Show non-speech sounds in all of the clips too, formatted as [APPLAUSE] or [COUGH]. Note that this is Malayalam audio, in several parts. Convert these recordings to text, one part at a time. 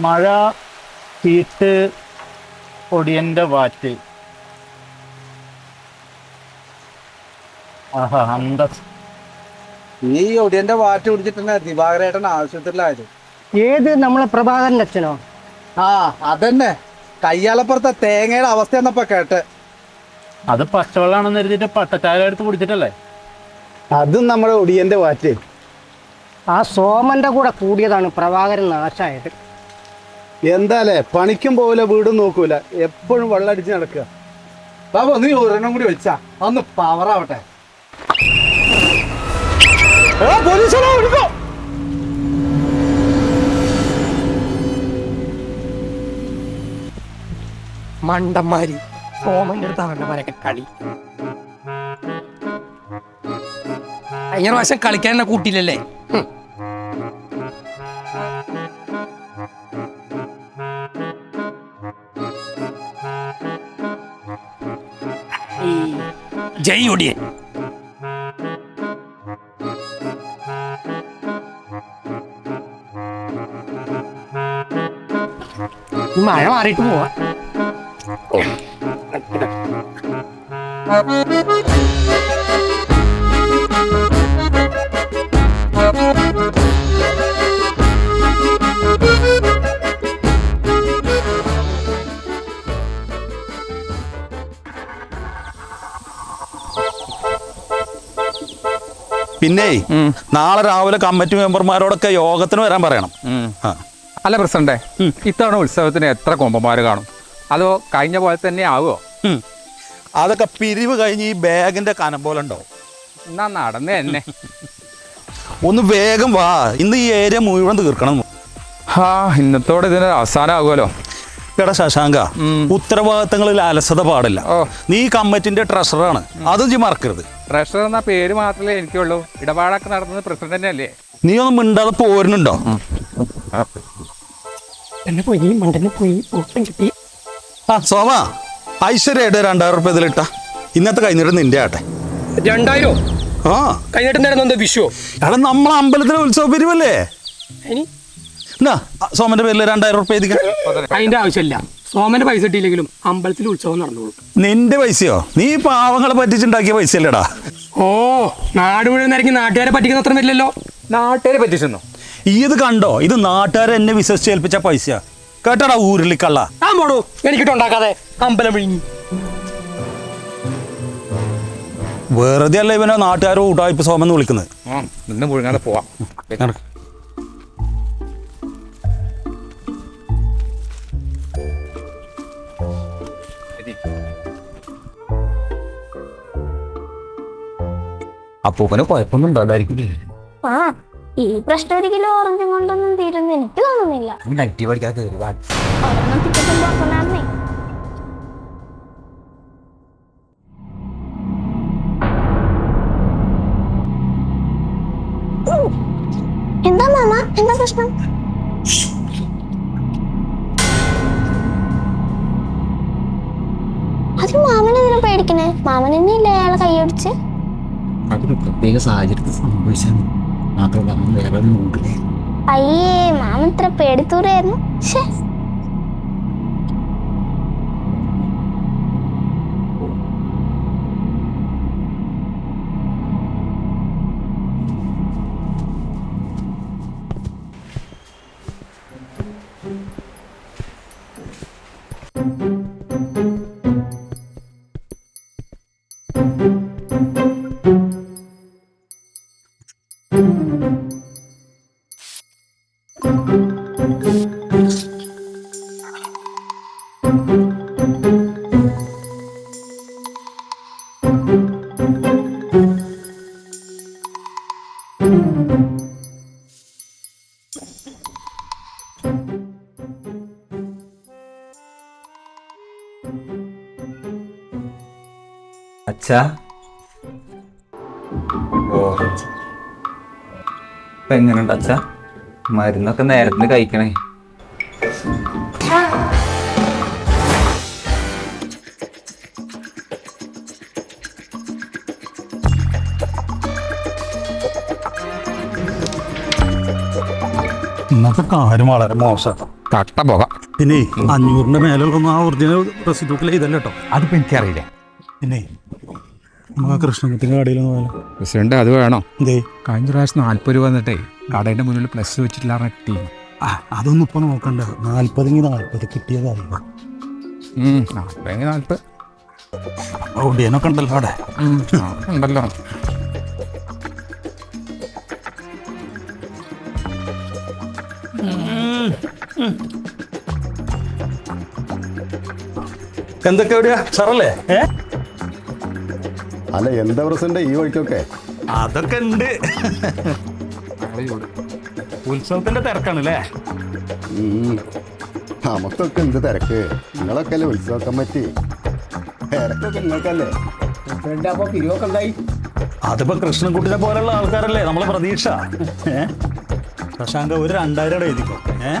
മഴ ചീട്ട് പൊടിയന്റെ വാറ്റ്. ആഹാ അന്തസ്. നീ ഒടിയന്റെ വാറ്റ് കുടിച്ചിട്ടാണ് ദിവാകരേട്ടൻ ആശുപത്രിയിലായത്. ഏത് നമ്മളെ പ്രഭാകരന്റെ അച്ഛനോ? ആ അതന്നെ. കയ്യാലപ്പുറത്തെ തേങ്ങയുടെ അവസ്ഥ എന്നപ്പോ കേട്ട്. അത് പച്ചവെള്ളാണെന്ന് എഴുതിട്ട് പട്ടച്ചായ എടുത്ത് കുടിച്ചിട്ടല്ലേ? അതും നമ്മുടെ ഒടിയന്റെ വാറ്റ്. ആ സോമന്റെ കൂടെ കൂടിയതാണ് പ്രഭാകരൻ നാശായത്. എന്താലേ? പണിക്കും പോകില്ല വീടും നോക്കൂല. എപ്പോഴും വെള്ളം അടിച്ച് നടക്കുക. ബാബു നീ ഒരെണ്ണം കൂടി വെച്ചാ ഒന്ന് പവറാവട്ടെ മണ്ടന്മാരി. സോമന്റെ അടുത്ത് അവരുടെ കളി. കഴിഞ്ഞ പ്രാവശ്യം കളിക്കാൻ എന്നെ കൂട്ടിയില്ലല്ലേ? ജയ് ഒടിയൻ ഈ മഴ മാറിയിട്ട് പോവാ പിന്നെ നാളെ രാവിലെ കമ്മിറ്റി മെമ്പർമാരോടൊക്കെ യോഗത്തിന് വരാൻ പറയണം. ആ. അല്ല പ്രസിഡന്റെ ഇത്തവണ ഉത്സവത്തിന് എത്ര കൊമ്പന്മാർ കാണും? അതോ കഴിഞ്ഞ പോലെ തന്നെ ആവുമോ. അതൊക്കെ പിരിവ് കഴിഞ്ഞ് ഈ ബാഗിന്റെ കനം പോലെ ഉണ്ടാവും എന്നാ നടന്നേ തന്നെ. [LAUGHS] ഒന്ന് വേഗം വാ. ഇന്ന് ഈ ഏരിയ മുഴുവൻ തീർക്കണം. ഹാ ഇന്നത്തോടെ ഇതിന് അവസാനം ആകുമല്ലോ എടാ ശശാങ്ക. ഉത്തരവാദിത്തങ്ങളിൽ അലസത പാടില്ല. നീ കമ്മിറ്റിന്റെ ട്രഷറാണ് അതും ജി മറക്കരുത്. ട്രഷറർ എന്ന പേര് മാത്രമേ എനിക്കുള്ളൂ. ഇടപാടൊക്കെ നടത്തുന്നത് പ്രസിഡന്റ് തന്നെ അല്ലേ നീ ഒന്നും മിണ്ടാതെ പോരുന്നുണ്ടോ? എന്നെ പോയി മണ്ടനെ പോയി ഒട്ടും കിട്ടി. ആ സോമ ഐശ്വര്യയുടെ രണ്ടായിരം റുപ്യ ഇതിലിട്ട ഇന്നത്തെ കഴിഞ്ഞിട്ട് നിന്റെ ആട്ടെ. രണ്ടായിരോ? ആ. കഴിഞ്ഞിട്ട് നേരം വിഷു എടാ നമ്മളെ അമ്പലത്തിലെ ഉത്സവ പിരിവല്ലേ? സോമന്റെ പേരിൽ രണ്ടായിരം റുപ്യ അതിന്റെ ആവശ്യമില്ല. സോമന്റെ പൈസ കിട്ടിയില്ലെങ്കിലും അമ്പലത്തിൽ ഉത്സവം നടന്നോളൂ. നിന്റെ പൈസയോ? നീ പാവങ്ങളെ പറ്റിച്ചുണ്ടാക്കിയ പൈസ അല്ലേടാ ഓ നാട് മുഴുവൻ ഇറങ്ങി നാട്ടുകാരെ പറ്റിക്കുന്ന അത്ര വരില്ലല്ലോ. നാട്ടുകാരെ പറ്റിച്ചെന്നോ? ഈ ഇത് കണ്ടോ? ഇത് നാട്ടുകാരെ എന്നെ വിശ്വസിച്ച് ഏൽപ്പിച്ച പൈസ കേട്ടടാ ഊരുള്ളിക്കള്ള ആ മോടു എനിക്കിട്ടുണ്ടാക്കാതെ അമ്പലം വിഴുങ്ങി. വെറുതെ അല്ല ഇവനെ നാട്ടുകാരോ ഊട്ടായ്പ സോമെന്ന് വിളിക്കുന്നത്? നിന്ന് മുഴുങ്ങാതെ പോവാം. അപ്പൂപ്പന് കുഴപ്പമൊന്നും ഉണ്ടായിരിക്കും ആ ഈ പ്രശ്നം ഒരു കിലോ ഓറഞ്ചും കൊണ്ടൊന്നും തീരുന്ന എനിക്ക് തോന്നുന്നില്ല. നെഗറ്റീവ് അടിക്കാത്ത ഒരെണ്ണം ടിക്കറ്റും പോക്കണ്ടായിരുന്നേ എന്താ മാമ? എന്താ പ്രശ്നം? അത് മാമൻ എന്തിനാ പേടിക്കണേ? മാമൻ തന്നെയല്ലേ അയാളെ കൈയടിച്ച് അതൊരു പ്രത്യേക സാഹചര്യത്തിൽ സംഭവിച്ചാൽ മാത്രമല്ല അവൻ വേറെ നോക്കില്ലേ അയ്യേ മാമൻ ഇത്ര പേടിത്തൂരായിരുന്നു. അച്ഛാ ഓ. ഇപ്പൊ എങ്ങനെയുണ്ട് അച്ഛാ? മരുന്നൊക്കെ നേരത്തിന് കഴിക്കണേ. ഇന്നത്തെ കാര്യം വളരെ മോശം. കട്ട പോക പിന്നെ അഞ്ഞൂറിന്റെ മേലുള്ള ആ ഒറിജിനൽ ബുക്കിൽ ഇതല്ല കേട്ടോ. അതിപ്പോ എനിക്കറിയില്ല. പിന്നെ നമുക്ക് ആ പ്രസിഡന്റ് അത് വേണോ? കഴിഞ്ഞ പ്രാവശ്യം നാല്പത് രൂപ വന്നിട്ടേ കടയുടെ മുന്നിൽ പ്ലസ് വെച്ചിട്ടില്ല ടീം ആ അതൊന്നും ഇപ്പൊ നോക്കണ്ട. നാൽപ്പതെങ്കിൽ നാൽപ്പത് ഒടിയനൊക്കെ ഉണ്ടല്ലോ അവിടെ. ഉണ്ടല്ലോ. എന്തൊക്കെ എവിടെയാ സാറല്ലേ? ഏ? അല്ല എന്താ പ്രസന്റ് ഈ വഴിക്കൊക്കെ? അതൊക്കെ ഉണ്ട്. ഉത്സവത്തിന്റെ തിരക്കാണ് അല്ലേ നമുക്കൊക്കെ എന്ത് തിരക്ക്? നിങ്ങളൊക്കെ അല്ലേ ഉത്സവ കമ്മിറ്റി? തിരക്കൊക്കെ നിങ്ങൾക്കല്ലേ? അപ്പൊ പിരിവൊക്കെ ഉണ്ടായി. അതിപ്പോ കൃഷ്ണൻകുട്ടിനെ പോലെയുള്ള ആൾക്കാരല്ലേ? നമ്മളെ പ്രതീക്ഷ. പ്രശാന്ത് ശശാങ്ക ഒരു രണ്ടായിരം എഴുതിക്കോ. ഏ?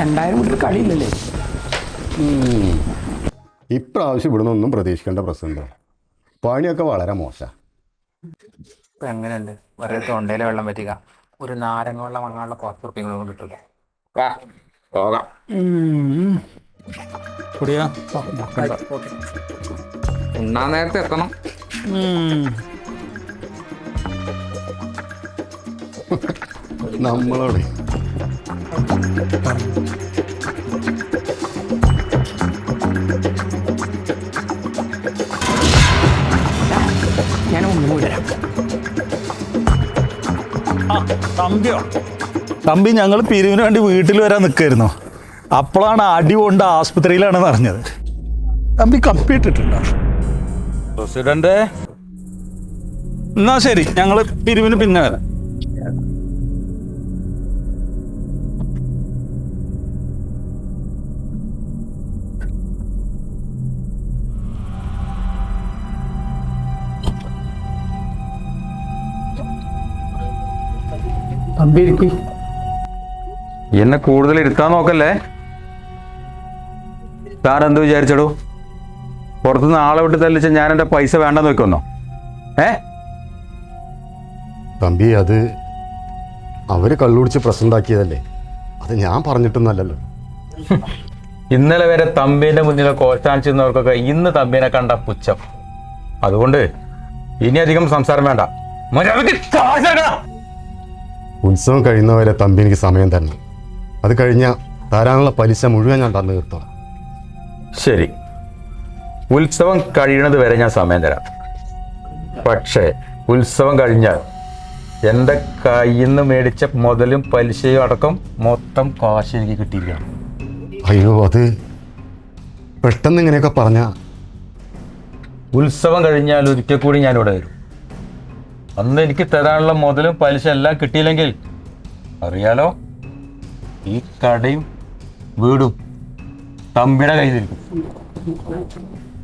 രണ്ടായിരം കൂട്ടി കളിയില്ലല്ലേ? ഇപ്രാവശ്യം ഇവിടുന്ന് ഒന്നും പ്രതീക്ഷിക്കേണ്ട പ്രസിഡന്റ് പണിയൊക്കെ വളരെ മോശമാണ് ഇപ്പൊ എങ്ങനെയുണ്ട്? വെറുതെ തൊണ്ടയിലെ വെള്ളം പറ്റുക ഒരു നാരങ്ങ വെള്ളം വാങ്ങാനുള്ള പത്ത് കൊണ്ട് കിട്ടില്ല വാ പോകാം. കുടിയാ? ഉണ്ണാൻ നേരത്തെ എത്തണം. നമ്മളോട്. തമ്പിയോ തമ്പി ഞങ്ങൾ പിരിവിന് വേണ്ടി വീട്ടിൽ വരാൻ നിൽക്കായിരുന്നു അപ്പോഴാണ് അടി കൊണ്ട് ആസ്പത്രിയിലാണെന്ന് അറിഞ്ഞത്. തമ്പി കപ്പിയിട്ടിട്ടുണ്ടോ പ്രസിഡന്റ് എന്നാ ശരി ഞങ്ങൾ പിരിവിന് പിന്നെ വരാം. എന്നെ കൂടുതൽ ഇരുത്താൻ നോക്കല്ലേ? താൻ എന്ത് വിചാരിച്ചടൂ? പുറത്തുനിന്ന് ആളെ വിട്ട് തല്ലിച്ച ഞാൻ എന്റെ പൈസ വേണ്ടെന്ന് വെക്കുന്നോ ഏ? തമ്പി അത് അവർ കള്ളുടിച്ച് പ്രസിഡന്റ് ആക്കിയതല്ലേ അത് ഞാൻ പറഞ്ഞിട്ടൊന്നല്ലല്ലോ. ഇന്നലെ വരെ തമ്പിന്റെ മുന്നിൽ കോച്ചാനിച്ചിരുന്നവർക്കൊക്കെ ഇന്ന് തമ്പീനെ കണ്ട പുച്ഛം. അതുകൊണ്ട് ഇനി അധികം സംസാരം വേണ്ട. മര്യാദയ്ക്ക്. ഉത്സവം കഴിയുന്നവരെ തമ്പി എനിക്ക് സമയം തരണം. അത് കഴിഞ്ഞാൽ തരാനുള്ള പലിശ മുഴുവൻ ഞാൻ തന്നു തീർത്തോളാം. ശരി. ഉത്സവം കഴിയണത് വരെ ഞാൻ സമയം തരാം. പക്ഷേ ഉത്സവം കഴിഞ്ഞാൽ എന്റെ കയ്യിൽ നിന്ന് മേടിച്ച മുതലും പലിശയും അടക്കം മൊത്തം കാശ് എനിക്ക് കിട്ടിയിരിക്കണം. അയ്യോ അത് പെട്ടെന്ന് ഇങ്ങനെയൊക്കെ പറഞ്ഞ. ഉത്സവം കഴിഞ്ഞാൽ ഒരിക്കൽ കൂടി ഞാനിവിടെ വരും. അന്ന് എനിക്ക് തരാനുള്ള മുതലും പലിശ എല്ലാം കിട്ടിയില്ലെങ്കിൽ അറിയാലോ? ഈ കടയും വീടും തമ്പിയുടെ കയ്യിലിരിക്കും.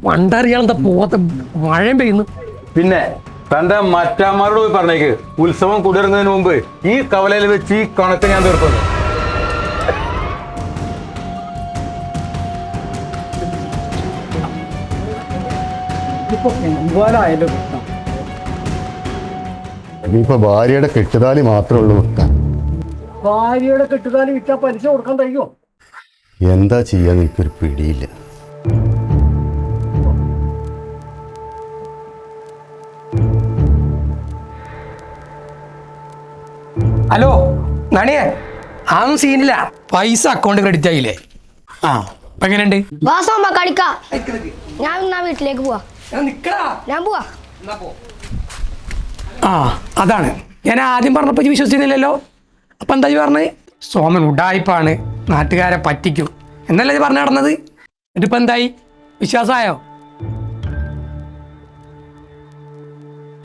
പണ്ടറിയാളെന്താ പോവാത്ത മഴയും പെയ്യുന്നു. പിന്നെ തന്റെ മറ്റാന്മാരോട് പോയി പറഞ്ഞേക്ക് ഉത്സവം കുടിയിറങ്ങുന്നതിന് മുമ്പ് ഈ കവലയിൽ വെച്ച് ഈ കണക്ക് ഞാൻ തീർക്കുന്നു. എന്തായാലും ഇനിയിപ്പോ ഭാര്യയുടെ കെട്ടുതാലി മാത്രമേ ഉള്ളൂ വെക്കാൻ ഭാര്യയുടെ കെട്ടുതാലി വിറ്റാ പലിശ കൊടുക്കാൻ കഴിയുമോ എന്താ ചെയ്യാൻ എനിക്കൊരു പിടിയില്ല. ഹലോ നണിയെ അതൊന്നും സീനില്ല പൈസ അക്കൗണ്ട് ക്രെഡിറ്റ് ആയില്ലേ? ആ അപ്പൊ എങ്ങനെയുണ്ട്? വാസമ്മ കളിക്ക. ഞാൻ വീട്ടിലേക്ക് പോവാ. ഞാൻ പോവാ. ആ അതാണ്. ഞാൻ ആദ്യം പറഞ്ഞപ്പോൾ വിശ്വസിക്കുന്നില്ലല്ലോ അപ്പം എന്താ പറഞ്ഞത് സോമൻ ഉഡായിപ്പാണ് നാട്ടുകാരെ പറ്റിക്കും. എന്നല്ലേ ഇത് പറഞ്ഞു നടന്നത്? ഇതിപ്പോൾ എന്തായി? വിശ്വാസമായോ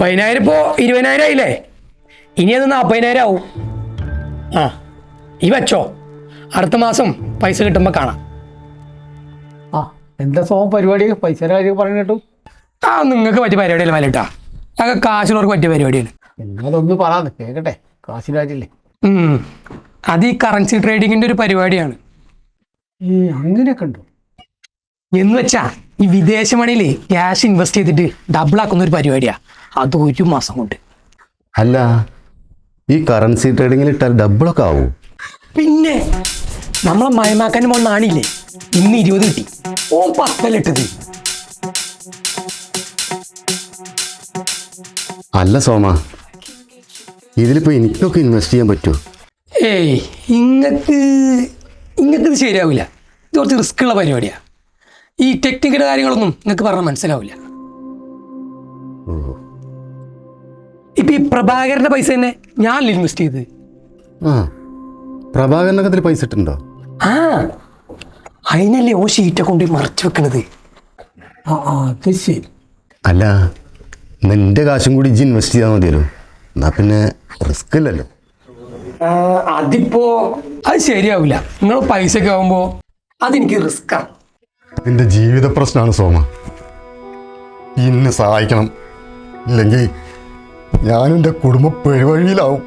പതിനായിരം ഇപ്പോൾ ഇരുപതിനായിരം ആയില്ലേ? ഇനി അത് നാൽപ്പതിനായിരം ആവും. ആ ഈ വെച്ചോ. അടുത്ത മാസം പൈസ കിട്ടുമ്പോൾ കാണാം. ആ എന്താ സോം പരിപാടി? പൈസ കാര്യം പറഞ്ഞു കേട്ടു ആ നിങ്ങൾക്ക് പറ്റിയ പരിപാടിയല്ല മലട്ടാ ഞങ്ങൾക്ക് കാശിനവർക്ക് പറ്റിയ പരിപാടിയാണ്. എന്നാലൊന്ന് കേക്കട്ടെ. കാശിനായിട്ടില്ലേ അത് ഈ കറൻസി ട്രേഡിങ്ങിന്റെ ഒരു പരിപാടിയാണ്. ഈ അങ്ങനെയൊക്കെ ഉണ്ടോ? എന്ന് വെച്ചാ ഈ വിദേശ മണിയിൽ ക്യാഷ് ഇൻവെസ്റ്റ് ചെയ്തിട്ട് ഡബിൾ ആക്കുന്ന ഒരു പരിപാടിയാ. അത് ഒരു മാസം കൊണ്ട്. അല്ല ഈ കറൻസി ട്രേഡിങ്ങിൽ ഇട്ടാൽ ഡബിൾ ഒക്കെ ആവും. പിന്നെ നമ്മളെ മയമാക്കാൻ മോൾ നാണില്ലേ? ഇന്ന് ഇരുപത് കിട്ടി. ഓ പത്തലിട്ടത് അല്ല സോമ ഇതിലിപ്പോ എനിക്കൊക്കെ ഇൻവെസ്റ്റ് ചെയ്യാൻ പറ്റുമോ ഏയ് ഇങ്ങക്ക് ഇങ്ങക്ക് ഇത് ശരിയാവില്ല. ഇത് കുറച്ച് റിസ്ക് ഉള്ള പരിപാടിയാ. ഈ ടെക്നിക്കൽ കാര്യങ്ങളൊന്നും നിങ്ങൾക്ക് പറഞ്ഞാൽ മനസ്സിലാവില്ല. ഇപ്പൊ ഈ പ്രഭാകരന്റെ പൈസ തന്നെ ഞാൻ ഇൻവെസ്റ്റ് ചെയ്ത്. ആ പ്രഭാകരനൊക്കെ പൈസ ഇട്ടുണ്ടോ ആ അതിനല്ലേ ഓ ഷീറ്റൊക്കെ കൊണ്ട് മറച്ചു വെക്കണത്. ആ ആ, അത് ശരി. അല്ല നിന്റെ കാശും കൂടി ഇജ്ജ് ഇൻവെസ്റ്റ് ചെയ്താൽ മതിയല്ലോ. എന്നാ പിന്നെ റിസ്ക് ഇല്ലല്ലോ. അതിപ്പോ അത് ശരിയാവില്ല. നിങ്ങൾ പൈസ ഒക്കെ ആവുമ്പോ അതെനിക്ക് റിസ്കാണ് നിന്റെ ജീവിത പ്രശ്നമാണ് സോമ. ഇന്നെ സഹായിക്കണം. ഇല്ലെങ്കിൽ ഞാനും എന്റെ കുടുംബ പെരുവഴിയിലാവും.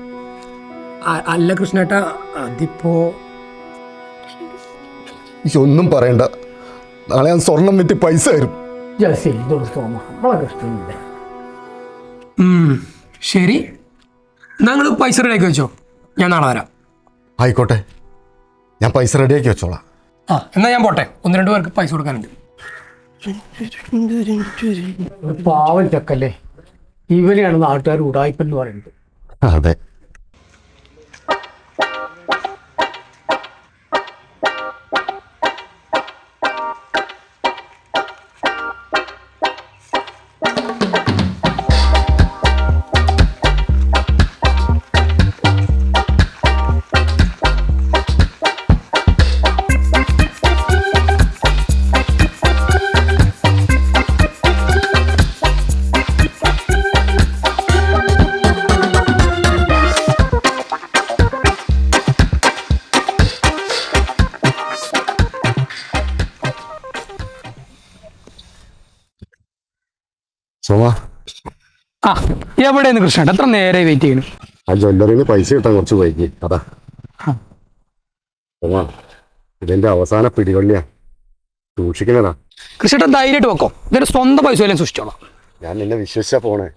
അല്ല കൃഷ്ണേട്ടാ അതിപ്പോ ഒന്നും പറയണ്ട. നാളെ ഞാൻ സ്വർണം വിറ്റ് പൈസ തരും. ഉം, ശരി. നിങ്ങൾ പൈസ റെഡിയാക്കി വെച്ചോ. ഞാൻ നാളെ വരാം. ആയിക്കോട്ടെ. ഞാൻ പൈസ റെഡിയാക്കി വെച്ചോളാം. ആ എന്നാ ഞാൻ പോട്ടെ. ഒന്ന് രണ്ട് പേർക്ക് പൈസ കൊടുക്കാനുണ്ട്. പാവം ചക്കല്ലേ. ഇവനെയാണ് നാട്ടുകാർ ഉടായ്പെന്ന് പറയുന്നത്. അതെ. സോമ? ആ എവിടെയെന്ന് കൃഷ്ണേട്ട എത്ര നേരെ വെയിറ്റ് ചെയ്യണം ആ ജ്വല്ലറിന് പൈസ കിട്ടാൻ കുറച്ച് വൈകി. അതാ. സോമാ ഇതെന്റെ അവസാന പിടികൊള്ളിയാ. സൂക്ഷിക്കണടാ. കൃഷ്ണേട്ടൻ ധൈര്യമായിട്ട് വെക്കോ. ഇതിന്റെ സ്വന്തം പൈസ വല്ലതും സൂക്ഷിച്ചോളാം. ഞാൻ നിന്നെ വിശ്വസിച്ചാ പോണേ.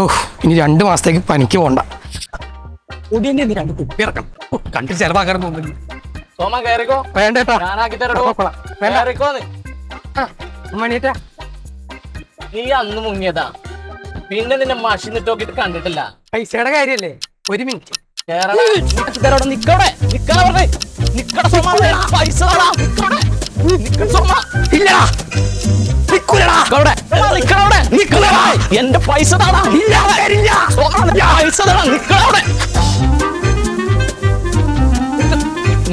ഓ ഇനി രണ്ട് മാസത്തേക്ക് പനിക്ക് പോണ്ട. ഉടനെ നീ രണ്ട് കുപ്പി ഇറക്കണം കണ്ടിട്ട് കണ്ട് ചെലവാക്കാൻ തോന്നുന്നു സോമ കയറിക്കോ വേണ്ടേട്ടാ ഞാനാക്കി തരടോ. കയറിക്കോന്ന് മണിയേട്ടാ നീ അന്ന് മുങ്ങിയതാ. പിന്നെ നിന്നെ മഷി നിട്ടോക്കിട്ട് കണ്ടിട്ടില്ല. പൈസയുടെ കാര്യല്ലേ? ഒരു മിനിറ്റ്. നിക്കടെ നിക്കടെ. നിക്കടെ പറഞ്ഞേ നിക്കട സോമ. പൈസ. നിക്കട. ഇല്ലടാ. നിക്കൂലടാ. നിക്കവിടെ. എടാ, നിക്കടവിടെ. എന്റെ പൈസ താടാ ഇല്ല തരില്ല. സോമ, നിന്റെ പൈസ താടാ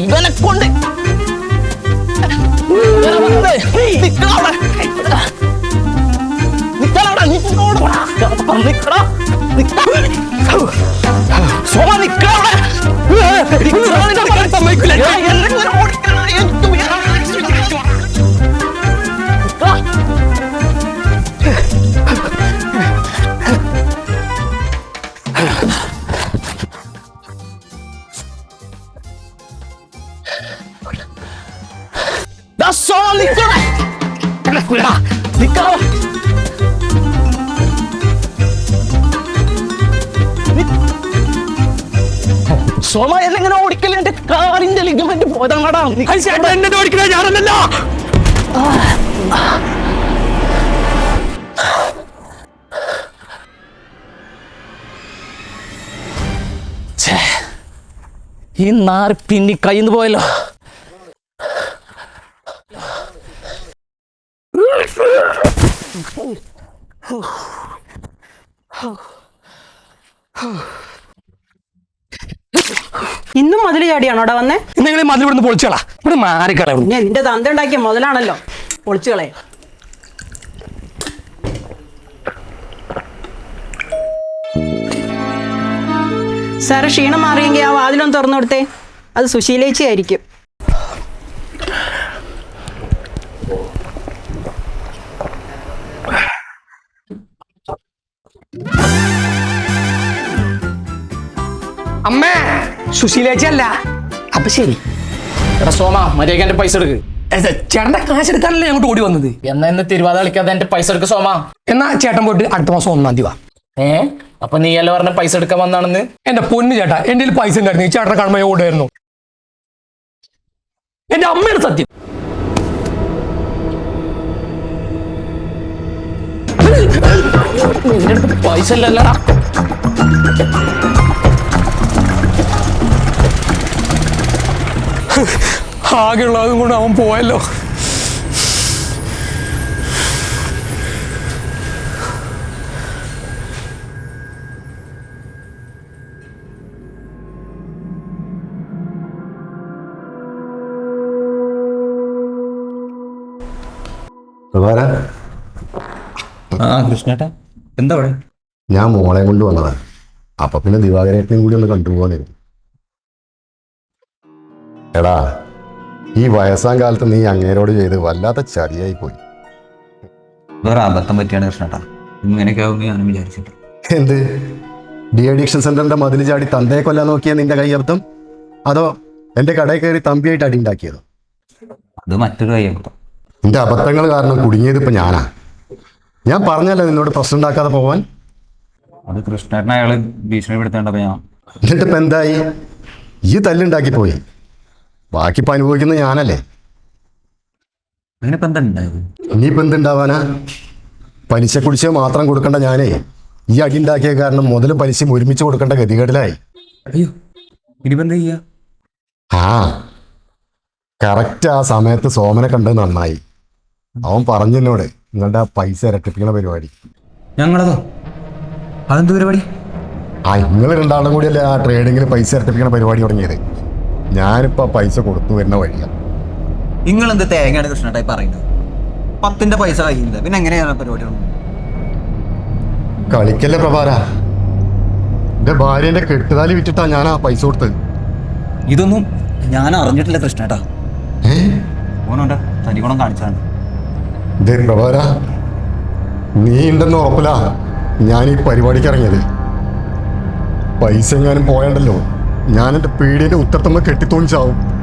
ഇവനെ കൊണ്ട് ഇവനെ കൊണ്ട് നിക്കടവിടെ നിക്കടവിടെ നിക്കടവിടെ നിക്കടാ. സോമ നിക്കടവിടെ ഓടിക്കണ ഈ നാർ പിന്നി കയ്യിന്ന് പോയല്ലോ. ചാടിയാണോ അവിടെ വന്നേ? നിങ്ങൾ മതിൽ ഇവിടുന്ന് പൊളിച്ചോളാ. ഇവിടെ മാറിക്കളെ ഞാൻ നിന്റെ തന്ത ഉണ്ടാക്കിയ മുതലാണല്ലോ. പൊളിച്ചുകളെ സാറ് ക്ഷീണം മാറിയെങ്കിൽ ആ വാതിലൊന്ന് തുറന്നു കൊടുത്തേ. അത് സുശീലേച്ചി ആയിരിക്കും. അമ്മേ! സുശീലേച്ചി അല്ല അപ്പൊ ശരി. എടാ സോമ മര്യാദ എന്റെ പൈസ എടുക്ക്. ചേട്ടന്റെ കാശ് എടുക്കാനല്ലേ അങ്ങോട്ട് ഓടി വന്നത്? എന്നാ ഇന്ന് തിരുവാതിര കളിക്കാതെ എന്റെ പൈസ എടുക്ക സോമ. എന്നാ ചേട്ടൻ പോയിട്ട് അടുത്ത മാസം ഒന്നാം തീയതി വാ. ഏ? അപ്പൊ നീ അല്ല പറഞ്ഞ പൈസ എടുക്കാൻ വന്നാണെന്ന്? എന്റെ പൊന്ന് ചേട്ടാ എന്റെ പൈസ ഉണ്ടായിരുന്നു ഈ ചേട്ടനെ കാണുമ്പോൾ ഓടായിരുന്നു എന്റെ അമ്മയുടെ സത്യം. നിന്റെ അടുത്ത് പൈസ ഇല്ലല്ലടാ. ആകെയുള്ളതും കൊണ്ട് അവൻ പോയല്ലോ. ആ കൃഷ്ണേട്ടാ. എന്താ അവിടെ? ഞാൻ മോളെ കൊണ്ട് അപ്പൊ പിന്നെ ദിവാകരേട്ടനെയും കൂടി ഒന്ന് കണ്ടുപോകാനായിരുന്നു എടാ ഈ വയസ്സാം കാലത്ത് നീ അങ്ങേരോട് ചെയ്ത് വല്ലാത്ത ചതിയായി പോയി വേറെ അബദ്ധം പറ്റിയാണ് കൃഷ്ണേട്ടാ. ഇങ്ങനെയൊക്കെ ആവുമെന്ന് ഞാനും വിചാരിച്ചിട്ട് എന്ത്? ഡി അഡിക്ഷൻ സെന്ററിന്റെ മതിൽ ചാടി തന്തയെ കൊല്ലാൻ നോക്കിയ നിന്റെ കയ്യബദ്ധം അതോ എന്റെ കടയിൽ കയറി തമ്പിയായിട്ട് അടി ഉണ്ടാക്കിയതോ? അത് മറ്റൊരു കയ്യബദ്ധം നിന്റെ അബദ്ധങ്ങൾ കാരണം കുടുങ്ങിയത് ഇപ്പൊ ഞാനാ. ഞാൻ പറഞ്ഞല്ലോ നിന്നോട് പ്രശ്നം ഉണ്ടാക്കാതെ പോവാൻ. അത് കൃഷ്ണേട്ടനെ അയാൾ ഭീഷണിപ്പെടുത്തേണ്ടപ്പോ ഞാൻ എന്നിട്ട് ഇപ്പൊ എന്തായി? ഈ തല്ലുണ്ടാക്കി പോയി. ബാക്കി ഇപ്പൊ അനുഭവിക്കുന്നത് ഞാനല്ലേ. എന്താ ഉണ്ടായത്? ഇനിയിപ്പോ എന്തുണ്ടാവാനാ പലിശ കുടിച്ചേ മാത്രം കൊടുക്കേണ്ട ഞാനേ. ഈ അടി ഉണ്ടാക്കിയ കാരണം മുതലും പലിശയും ഒരുമിച്ച് കൊടുക്കേണ്ട ഗതികേടിലായി. അയ്യോ ഇനിയിപ്പോ എന്താ ചെയ്യാ? ആ കറക്റ്റ് ആ സമയത്ത് സോമനെ കണ്ടത് നന്നായി. അവൻ പറഞ്ഞു എന്നോട് നിങ്ങളുടെ ആ പൈസ ഇരട്ടിപ്പിക്കണ പരിപാടി. ഞങ്ങളതോ? അതെന്ത് പരിപാടി? ആ നിങ്ങൾ രണ്ടാളും കൂടിയല്ലേ ആ ട്രേഡിങ്ങിൽ പൈസ ഇരട്ടിപ്പിക്കണ പരിപാടി തുടങ്ങിയത്. ഞാനിപ്പോ പൈസ കൊടുത്തു വരുന്ന വഴിയാ. നിങ്ങൾ എന്ത് തേങ്ങയാണ് കൃഷ്ണട്ടായി പറയുന്നത്? പത്തിന്റെ പൈസ കയ്യില്ല പിന്നെ എങ്ങനെയാണ് പരിപാടി? കളിക്കല്ലേ പ്രഭാര? എന്റെ ഭാര്യന്റെ കെട്ടുതാലി വിറ്റിട്ടാ ഞാൻ ആ പൈസ കൊടുത്തത്. ഇതൊന്നും ഞാൻ അറിഞ്ഞിട്ടില്ല കൃഷ്ണേട്ടാ. ഏ? ഓനുണ്ട് തനിഗുണം കാണിച്ചാണ് ദേ പ്രഭാര നീ ഉണ്ടെന്ന് ഉറപ്പില്ല ഞാൻ ഈ പരിപാടിക്ക് ഇറങ്ങിയത്. പൈസ എങ്ങാനും പോയണ്ടല്ലോ. ഞാൻ എന്റെ പീടിയുടെ ഉത്തരത്തമ്മ കെട്ടിത്തോണിച്ചാവും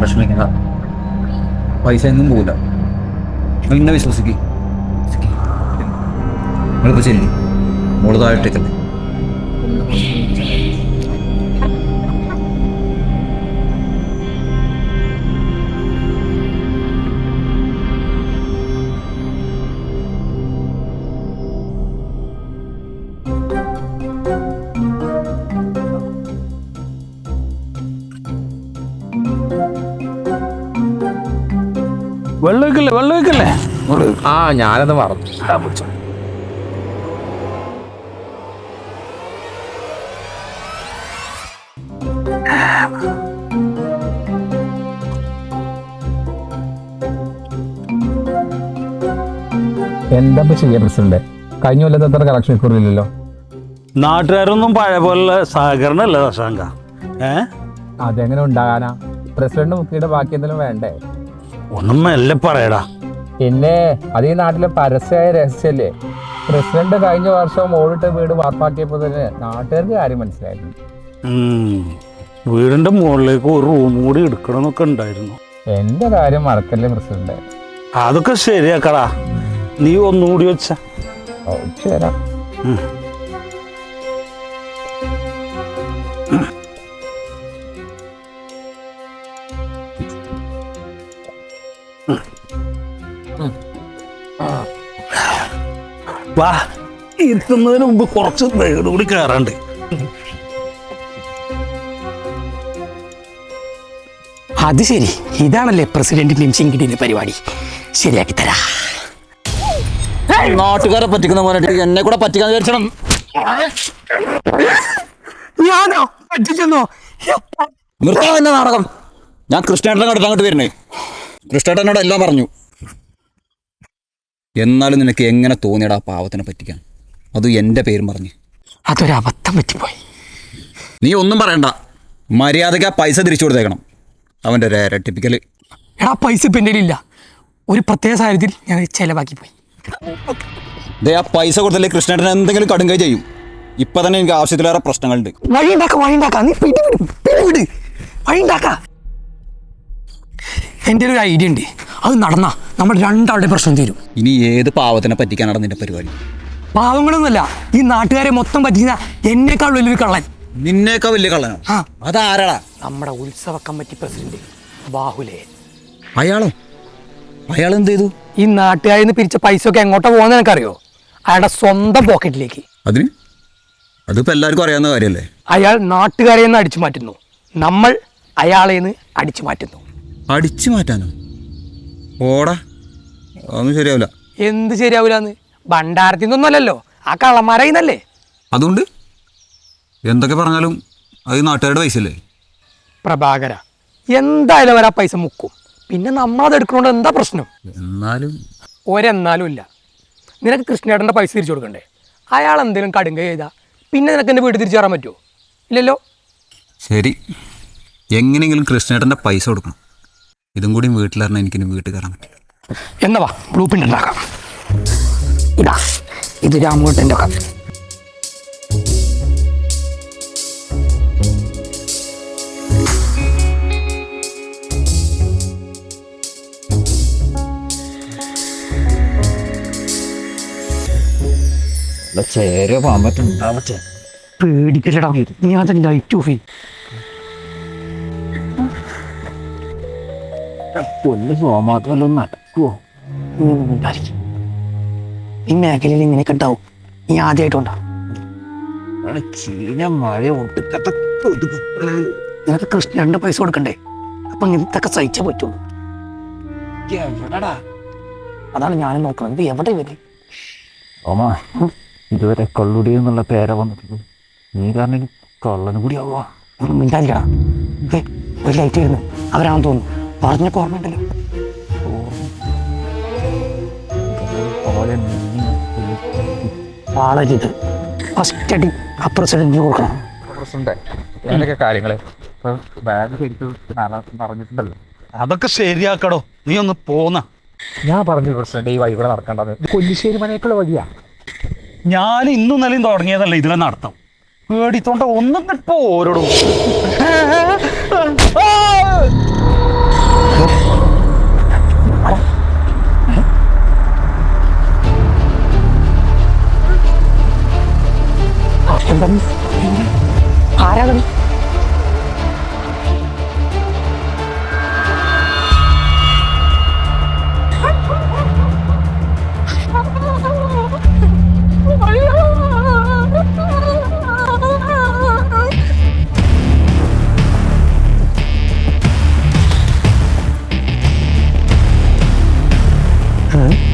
വിഷമിക്കണ്ട പൈസ എന്നും പോകില്ല നിന്നെ വിശ്വസിക്കും. വിശ്വസിക്ക്. നിങ്ങളിപ്പോ ചെല്ലി. മോൾ വെള്ളം വെക്കല്ലേ വെള്ളം വെക്കല്ലേ ആ ഞാനത് മറന്നു. എന്താ ചെയ്യാ പ്രസിഡന്റ്? കഴിഞ്ഞ കൊല്ലത്തെ അത്ര കളക്ഷൻ കുറവില്ലല്ലോ നാട്ടുകാരൊന്നും പഴയ പോലുള്ള സഹകരണമല്ല ദശാങ്ക. ഏ? അതെങ്ങനെ ഉണ്ടാകാനാ? പ്രസിഡന്റ് മുക്കിയുടെ ബാക്കി എന്തെങ്കിലും വേണ്ടേ? ഒന്നും മെല്ലെ പറയടാ. പിന്നെ അത് ഈ നാട്ടിലെ പരസ്യമായ രഹസ്യല്ലേ? പ്രസിഡന്റ് കഴിഞ്ഞ വർഷം ഓടിട്ട് വീട് വാർപ്പാക്കിയപ്പോൾ തന്നെ നാട്ടുകാർക്ക് കാര്യം മനസ്സിലായിരുന്നു. വീടിന്റെ മുകളിലേക്ക് ഒരു റൂം കൂടി എടുക്കണമെന്നൊക്കെ ഉണ്ടായിരുന്നു. എന്റെ കാര്യം മറക്കല്ലേ പ്രസിഡന്റ്? അതൊക്കെ ശരിയാക്കടാ. നീ ഒന്നുകൂടി വെച്ച. ശരാ വാ ഇരുത്തുന്നതിന് മുമ്പ് കുറച്ച് നേട് കൂടി കയറാണ്ട്. അത് ശരി. ഇതാണല്ലേ പ്രസിഡന്റിന്റെയും ചിങ്കിടിന്റെ പരിപാടി. ശരിയാക്കി തരാ. നാട്ടുകാരെ പറ്റിക്കുന്ന പോലെ എന്നെ കൂടെ പറ്റിക്കാൻ വിചാരിച്ചണം. ഞാനോ? പറ്റിച്ചെന്നോ? നിർത്താൻ നാടകം. ഞാൻ കൃഷ്ണേട്ടനെ കണ്ടിട്ട് അങ്ങോട്ട് വരുന്നേ. കൃഷ്ണേട്ടനോട് എല്ലാം പറഞ്ഞു. എന്നാലും നിനക്ക് എങ്ങനെ തോന്നിയടാ പാവത്തിനെ പറ്റിക്കാൻ? അത് എന്റെ പേരും പറഞ്ഞ്. അതൊരു അബദ്ധം പറ്റിപ്പോയി. നീ ഒന്നും പറയണ്ട. മര്യാദയ്ക്ക് ആ പൈസ തിരിച്ചു കൊടുത്തേക്കണം. അവന്റെ ഒരു ഇരട്ടിപ്പിക്കൽ എടാ പൈസ ഇപ്പം എന്റെ ഇല്ല ഒരു പ്രത്യേക സാഹചര്യത്തിൽ ഞാൻ ചിലവാക്കി പോയി ദേ ആ പൈസ കൊടുത്തല്ലേ കൃഷ്ണേട്ടൻ എന്തെങ്കിലും കടുങ്കൈ ചെയ്യും. ഇപ്പൊ തന്നെ എനിക്ക് ആവശ്യത്തിലേറെ പ്രശ്നങ്ങളുണ്ട്. വഴി ഉണ്ടാക്കാം വഴി ഉണ്ടാക്കാം നീ പിടിവിട് പിടിവിട്. വഴി ഉണ്ടാക്ക എന്റെ ഒരു ഐഡിയ ഉണ്ട്. അത് നടന്നാ നമ്മൾ രണ്ടാളുടെ പ്രശ്നം തീരും. ഇനി ഏത് പാവത്തിനെ പറ്റിക്കാൻ നിന്റെ പരിപാടി? പാവങ്ങളൊന്നുമല്ല ഈ നാട്ടുകാരെ മൊത്തം പറ്റിക്കുന്ന എന്നേക്കാൾ വലിയൊരു കള്ളൻ. നിന്നേക്കാൾ വലിയ കള്ളനോ? ആ. അതാരാടാ? നമ്മുടെ ഉത്സവ കമ്മിറ്റി പ്രസിഡന്റ് ബാഹുലേ. അയാളോ? അയാൾ എന്ത് ചെയ്തു? ഈ നാട്ടുകാരിൽ നിന്ന് പിരിച്ച പൈസ ഒക്കെ എങ്ങോട്ടാ പോകുന്നത് എനിക്കറിയോ? അയാളുടെ സ്വന്തം പോക്കറ്റിലേക്ക്. അതിന്? അതിപ്പോ എല്ലാവർക്കും അറിയാവുന്ന കാര്യമല്ലേ അയാൾ നാട്ടുകാരെ നിന്ന് അടിച്ചു മാറ്റുന്നു. നമ്മൾ അയാളെ നിന്ന് അടിച്ചു മാറ്റുന്നു. അടിച്ചു മാറ്റാനോ? ഓടാ അതൊന്നും ശരിയാവില്ല. എന്ത് ശരിയാവൂലെന്ന് ഭണ്ഡാരത്തിൽ നിന്നൊന്നുമല്ലല്ലോ. ആ കള്ളന്മാരായിന്നല്ലേ അതുകൊണ്ട് എന്തൊക്കെ പറഞ്ഞാലും അത് നാട്ടുകാരുടെ പൈസ അല്ലേ പ്രഭാകര എന്തായാലും അവർ ആ പൈസ മുക്കും. പിന്നെ നമ്മളത് എടുക്കണോണ്ട് എന്താ പ്രശ്നം? എന്നാലും ഒരെന്നാലും ഇല്ല. നിനക്ക് കൃഷ്ണേട്ടന്റെ പൈസ തിരിച്ചു കൊടുക്കണ്ടേ? അയാൾ എന്തെങ്കിലും കടുങ്ക ചെയ്താൽ പിന്നെ നിനക്ക് എന്റെ വീട് തിരിച്ചു കയറാൻ പറ്റുമോ? ഇല്ലല്ലോ? ശരി. എങ്ങനെയെങ്കിലും കൃഷ്ണേട്ടന്റെ പൈസ കൊടുക്കണം. ഇതും കൂടി വീട്ടിലറിഞ്ഞ എനിക്ക് വീട്ടിൽ കയറാൻ പറ്റില്ല. എന്നവാ വാ ബ്ലൂ പ്രിന്റ് ഉണ്ടാക്കാം. ഇതാ ഇത് രാമൂട്ടന്റെ ഒക്കെ. ചേരോ പോകാൻ പറ്റും പേടിക്കലടാ നീ അത് ലൈറ്റ് ഓഫ് പൊന്ന് സോമാത്രല്ലോ നടക്കുവോ ഈ മേഖലയിൽ ഇങ്ങനെയൊക്കെ ഉണ്ടാവും. നീ ആദ്യമായിട്ടുണ്ടാവും ചീന മഴ ഒട്ടുക്കത്ത നിനക്ക് കൃഷ്ണന്റെ പൈസ കൊടുക്കണ്ടേ? അപ്പൊ ഇങ്ങനത്തൊക്കെ സഹിച്ചേ പറ്റുള്ളൂ എവിടടാ? അതാണ് ഞാനും നോക്കുന്നത്. ഇത് എവിടെ വരും ഓമാ ഇതുവരെ കള്ളുടി എന്നുള്ള പേര വന്നിട്ടുള്ളൂ നീ കാരണം കള്ളനും കൂടി ആവുക ഒരു ലൈറ്റ് വരുന്നു. അവരാണെന്ന് തോന്നുന്നു. പറഞ്ഞൊക്കെ ഓർമ്മയുണ്ടല്ലോ. ആളരുത് ഫസ്റ്റ് അടി ആ പ്രസിഡന്റിന് കൊടുക്കണം. അങ്ങനെയൊക്കെ കാര്യങ്ങൾ? ബാഗ് ശരിക്കും പറഞ്ഞിട്ടുണ്ടല്ലോ. അതൊക്കെ ശരിയാക്കടോ. നീ ഒന്ന് പോന്ന. ഞാൻ പറഞ്ഞു പ്രസിഡന്റ് ഈ വഴി കൂടെ നടക്കേണ്ടത് കൊല്ലിശ്ശേരി മനേക്കുള്ള വഴിയാ. ഞാൻ ഇന്നും നിലയും തുടങ്ങിയതല്ല ഇതിലെ നടത്തം. പേടിത്തോണ്ട ഒന്നും കിട്ടോ ഓരോടും കിടന്ന് ആരാ കിടന്ന് Huh?